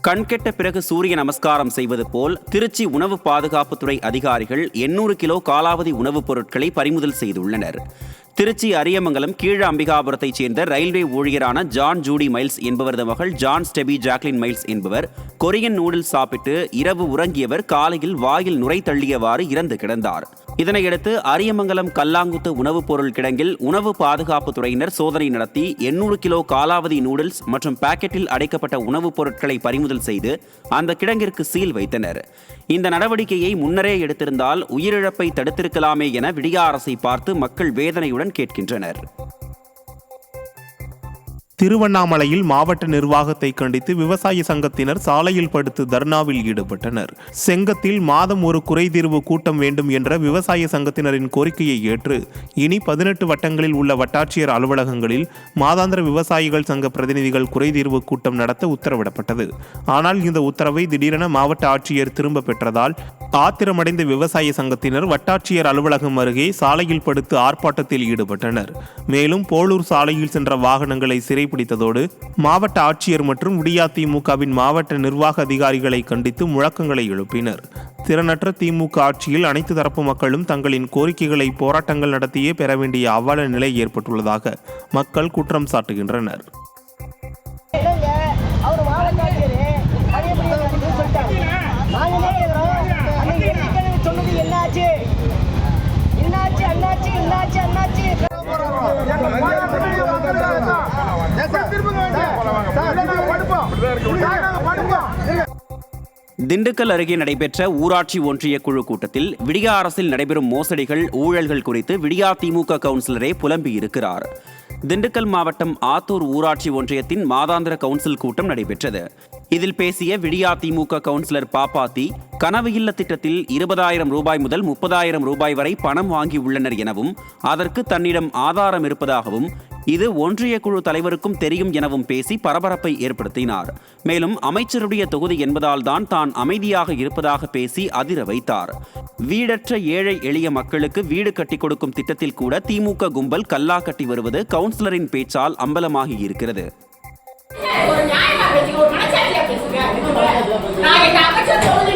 கண்கெட்ட பிறகு சூரிய நமஸ்காரம் செய்வது போல் திருச்சி உணவு பாதுகாப்புத்துறை அதிகாரிகள் எண்ணூறு கிலோ காலாவதி உணவுப் பொருட்களை பறிமுதல் செய்துள்ளனர். திருச்சி அரியமங்கலம் கீழ அம்பிகாபுரத்தைச் சேர்ந்த ரயில்வே ஊழியரான ஜான் ஜூடி மைல்ஸ் என்பவரது மகள் ஜான் ஸ்டெபி ஜாக்லின் மைல்ஸ் என்பவர் கொரியன் நூடுல்ஸ் சாப்பிட்டு இரவு உறங்கியவர் காலையில் வாயில் நுரை தள்ளியவாறு இறந்து கிடந்தார். இதனையடுத்து அரியமங்கலம் கல்லாங்குத்து உணவுப் பொருள் கிடங்கில் உணவு பாதுகாப்பு துறையினர் சோதனை நடத்தி எண்ணூறு கிலோ காலாவதி நூடுல்ஸ் மற்றும் பாக்கெட்டில் அடைக்கப்பட்ட உணவுப் பொருட்களை பறிமுதல் செய்து அந்த கிடங்கிற்கு சீல் வைத்தனர். இந்த நடவடிக்கையை முன்னரே எடுத்திருந்தால் உயிரிழப்பை தடுத்திருக்கலாமே என விடிய அரசை பார்த்து மக்கள் வேதனையுடன் கேட்கின்றனர். திருவண்ணாமலையில் மாவட்ட நிர்வாகத்தை கண்டித்து விவசாய சங்கத்தினர் சாலையில் படுத்து தர்ணாவில் ஈடுபட்டனர். செங்கத்தில் மாதம் ஒரு குறைதீர்வு கூட்டம் வேண்டும் என்ற விவசாய சங்கத்தினரின் கோரிக்கையை ஏற்று இனி பதினெட்டு வட்டங்களில் உள்ள வட்டாட்சியர் அலுவலகங்களில் மாதாந்திர விவசாயிகள் சங்க பிரதிநிதிகள் குறைதீர்வு கூட்டம் நடத்த உத்தரவிடப்பட்டது. ஆனால் இந்த உத்தரவை திடீரென மாவட்ட ஆட்சியர் திரும்ப பெற்றதால் ஆத்திரமடைந்த விவசாய சங்கத்தினர் வட்டாட்சியர் அலுவலகம் அருகே சாலையில் படுத்து ஆர்ப்பாட்டத்தில் ஈடுபட்டனர். மேலும் போலூர் சாலையில் சென்ற வாகனங்களை சிறைப்பிடித்ததோடு மாவட்ட ஆட்சியர் மற்றும் விடியாதிமுகவின் மாவட்ட நிர்வாக அதிகாரிகளை கண்டித்து முழக்கங்களை எழுப்பினர். திறனற்ற திமுக ஆட்சியில் அனைத்து தரப்பு மக்களும் தங்களின் கோரிக்கைகளை போராட்டங்கள் நடத்தியே பெற வேண்டிய அவல நிலை ஏற்பட்டுள்ளதாக மக்கள் குற்றம் சாட்டுகின்றனர். இன்னாச்சு அண்ணாச்சு இன்னாச்சு அண்ணாச்சு திண்டுக்கல் அருகே நடைபெற்ற ஊராட்சி ஒன்றிய குழு கூட்டத்தில் விடியா அரசில் நடைபெறும் மோசடிகள் ஊழல்கள் குறித்து விடியா திமுக கவுன்சிலரே புலம்பியிருக்கிறார் திண்டுக்கல் மாவட்டம் ஆத்தூர் ஊராட்சி ஒன்றியத்தின் மாதாந்திர கவுன்சில் கூட்டம் நடைபெற்றது. இதில் பேசிய விடியா திமுக கவுன்சிலர் பாப்பாத்தி கனவு இல்ல திட்டத்தில் இருபதாயிரம் ரூபாய் முதல் முப்பதாயிரம் ரூபாய் வரை பணம் வாங்கியுள்ளனர் எனவும் அதற்கு தன்னிடம் ஆதாரம் இருப்பதாகவும் இது ஒன்றிய குழு தலைவருக்கும் தெரியும் எனவும் பேசி பரபரப்பை ஏற்படுத்தினார். மேலும் அமைச்சருடைய தொகுதி என்பதால் தான் தான் அமைதியாக இருப்பதாக பேசி அதிர வைத்தார். வீடற்ற ஏழை எளிய மக்களுக்கு வீடு கட்டிக் கொடுக்கும் திட்டத்தில் கூட திமுக கும்பல் கல்லா கட்டி வருவது கவுன்சிலரின் பேச்சால் அம்பலமாகி இருக்கிறது. 拿给他快去